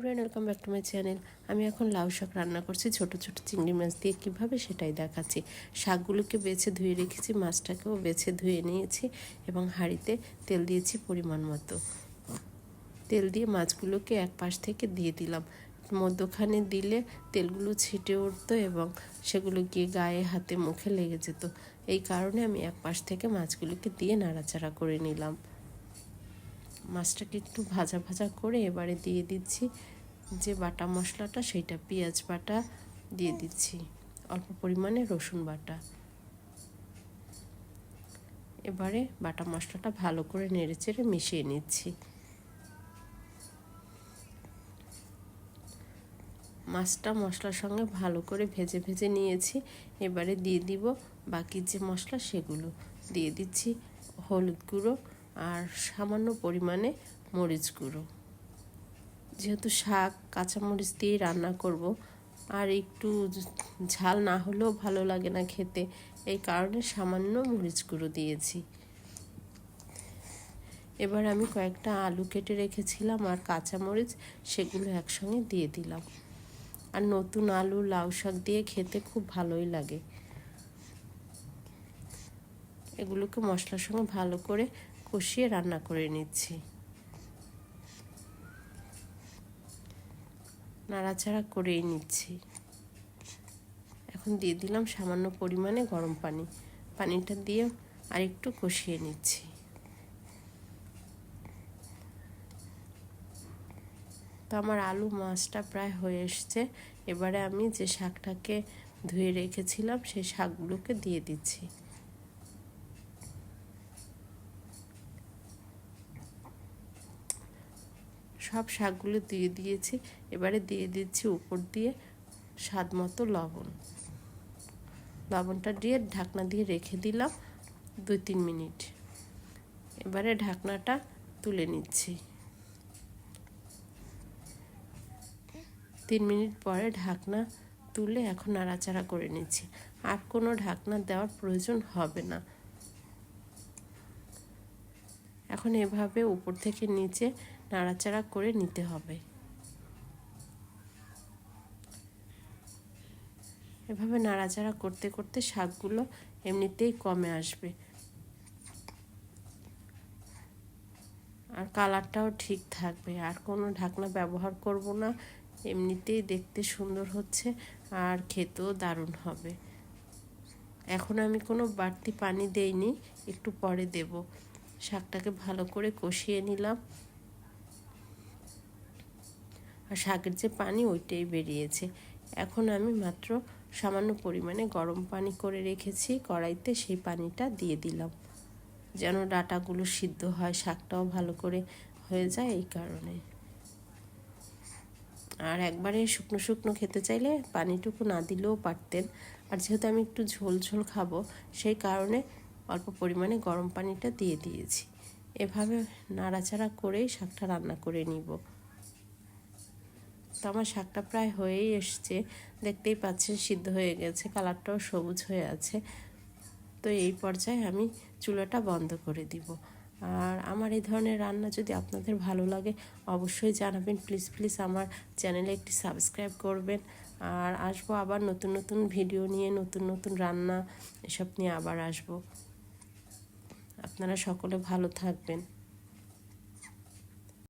Brain welcome back to my channel আমি এখন লাউ শাক রান্না করছি, ছোট ছোট চিংড়ি মাছ দিয়ে কীভাবে সেটাই দেখাচ্ছি। শাকগুলোকে বেছে ধুয়ে রেখেছি, মাছটাকেও বেছে ধুয়ে নিয়েছি এবং হাঁড়িতে তেল দিয়েছি পরিমাণ মতো। তেল দিয়ে মাছগুলোকে এক পাশ থেকে দিয়ে দিলাম। মধ্যখানে দিলে তেলগুলো ছিটে উঠতো এবং সেগুলো গিয়ে গায়ে, হাতে, মুখে লেগে যেত। এই কারণে আমি এক পাশ থেকে মাছগুলোকে দিয়ে নাড়াচাড়া করে নিলাম। মাছটাকে একটু ভাজা ভাজা করে এবারে দিয়ে দিচ্ছি যে বাটা মশলাটা, সেইটা পেঁয়াজ বাটা দিয়ে দিচ্ছি, অল্প পরিমাণে রসুন বাটা। এবারে বাটা মশলাটা ভালো করে নেড়ে চেড়ে মিশিয়ে নিচ্ছি। মাছটা মশলার সঙ্গে ভালো করে ভেজে ভেজে নিয়েছি। এবারে দিয়ে দিব বাকি যে মশলা সেগুলো। দিয়ে দিচ্ছি হলুদ গুঁড়ো আর সামান্য পরিমাণে মরিচ গুঁড়ো। যেহেতু শাক, কাঁচামরিচ দিয়ে রান্না করব, আর একটু ঝাল না হলেও ভালো লাগে না খেতে, এই কারণে সামান্য মরিচ গুঁড়ো দিয়েছি। এবার আমি কয়েকটা আলু কেটে রেখেছিলাম আর কাঁচামরিচ সেগুলো একসঙ্গে দিয়ে দিলাম। আর নতুন আলু, লাউ শাক দিয়ে খেতে খুব ভালোই লাগে। এগুলোকে মশলার সঙ্গে ভালো করে কষিয়ে রান্না করে নিচ্ছি। নাড়াচাড়া করেই নিচ্ছি। এখন দিয়ে দিলাম সামান্য পরিমাণে গরম পানি। পানিটা দিয়ে আর একটু কষিয়ে নিচ্ছি। তো আমার আলু মাছটা প্রায় হয়ে এসছে। এবারে আমি যে শাকটাকে ধুয়ে রেখেছিলাম, সেই শাকগুলোকে দিয়ে দিচ্ছি। সব শাকগুলো দিয়ে দিয়েছি। এবারে দিয়ে দিচ্ছি উপর দিয়ে স্বাদ মতো লবণ। লবণটা দিয়ে ঢাকনা দিয়ে রেখে দিলাম দুই তিন মিনিট। এবারে ঢাকনাটা তুলে নিচ্ছি। তিন মিনিট পরে ঢাকনা তুলে এখন নাড়াচাড়া করে নিচ্ছি। আর কোনো ঢাকনা দেওয়ার প্রয়োজন হবে না। এখন এভাবে উপর থেকে নিচে নাড়াচাড়া করে নিতে হবে। এভাবে নাড়াচাড়া করতে করতে শাকগুলো এমনিতেই কমে আসবে। আর কালারটাও ঠিক থাকবে। আর কোনো ঢাকনা ব্যবহার করব না। এমনিতেই দেখতে সুন্দর হচ্ছে আর খেতেও দারুণ হবে। এখন আমি কোনো বাড়তি পানি দেইনি, একটু পরে দেব। শাকটাকে ভালো করে কষিয়ে নিলাম। আর শাকের যে পানি ওইটাই বেরিয়েছে। এখন আমি মাত্র সামান্য পরিমাণে গরম পানি করে রেখেছি, কড়াইতে সেই পানিটা দিয়ে দিলাম। যেন ডাটাগুলো সিদ্ধ হয়, শাকটাও ভালো করে হয়ে যায় এই কারণে। আর একবারে শুকনো শুকনো খেতে চাইলে পানিটুকু না দিলেও পারতেন। আর যেহেতু আমি একটু ঝোল ঝোল খাব, সেই কারণে অল্প পরিমাণে গরম পানিটা দিয়ে দিয়েছি। এভাবে নাড়াচাড়া করেই শাকটা রান্না করে নিব। তো আমার শাকটা প্রায় হয়েই এসছে। দেখতেই পাচ্ছেন সিদ্ধ হয়ে গেছে, কালারটাও সবুজ হয়ে আছে। তো এই পর্যায়ে আমি চুলাটা বন্ধ করে দিব। আর আমার এই ধরনের রান্না যদি আপনাদের ভালো লাগে, অবশ্যই জানাবেন। প্লিজ প্লিজ আমার চ্যানেলে একটি সাবস্ক্রাইব করবেন। আর আসব আবার নতুন নতুন ভিডিও নিয়ে, নতুন নতুন রান্না, এসব নিয়ে আবার আসব। আপনারা সকলে ভালো থাকবেন।